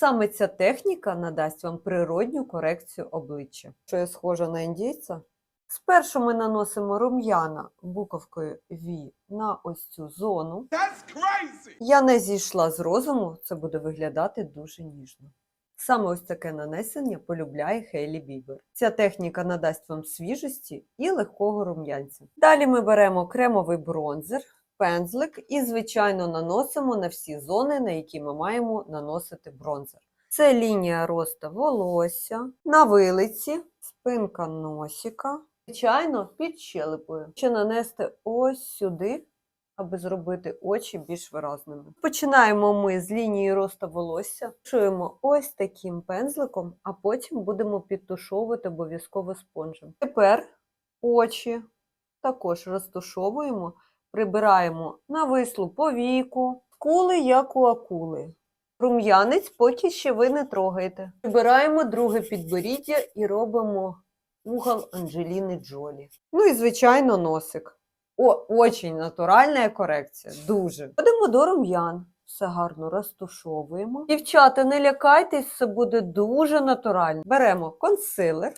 Саме ця техніка надасть вам природню корекцію обличчя. Що я схожа на індійця? Спершу ми наносимо рум'яна буковкою V на ось цю зону. That's crazy. Я не зійшла з розуму, це буде виглядати дуже ніжно. Саме ось таке нанесення полюбляє Хейлі Бібер. Ця техніка надасть вам свіжості і легкого рум'янця. Далі ми беремо кремовий бронзер, пензлик і, звичайно, наносимо на всі зони, на які ми маємо наносити бронзер. Це лінія росту волосся, на вилиці, спинка носика, звичайно, під щелепою. Ще нанести ось сюди, аби зробити очі більш виразними. Починаємо ми з лінії росту волосся, шуємо ось таким пензликом, а потім будемо підтушовувати обов'язково спонжем. Тепер очі також розтушовуємо, прибираємо на вислу повіку, кули як у акули. Рум'янець поки ще ви не трогаєте. Прибираємо друге підборіддя і робимо угол Анджеліни Джолі. Ну і, звичайно, носик. О, очень натуральна корекція. Дуже. Ходимо до рум'ян. Все гарно розтушовуємо. Дівчата, не лякайтесь, це буде дуже натурально. Беремо консилер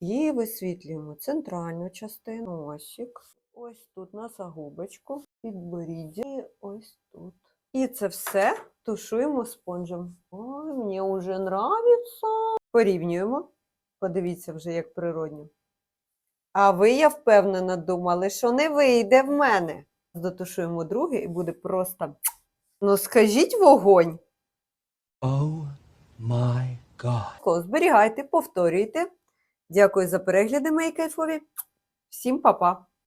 і висвітлюємо центральну частину, носик. Ось тут на загубочку, підборіддя і ось тут. І це все тушуємо спонжем. Ой, мені вже нравиться. Порівнюємо. Подивіться вже, як природньо. А ви, я впевнена, думали, що не вийде в мене. Дотушуємо друге і буде просто. Ну, скажіть вогонь. Oh my God. Зберігайте, повторюйте. Дякую за перегляди, мої кайфові. Всім па-па!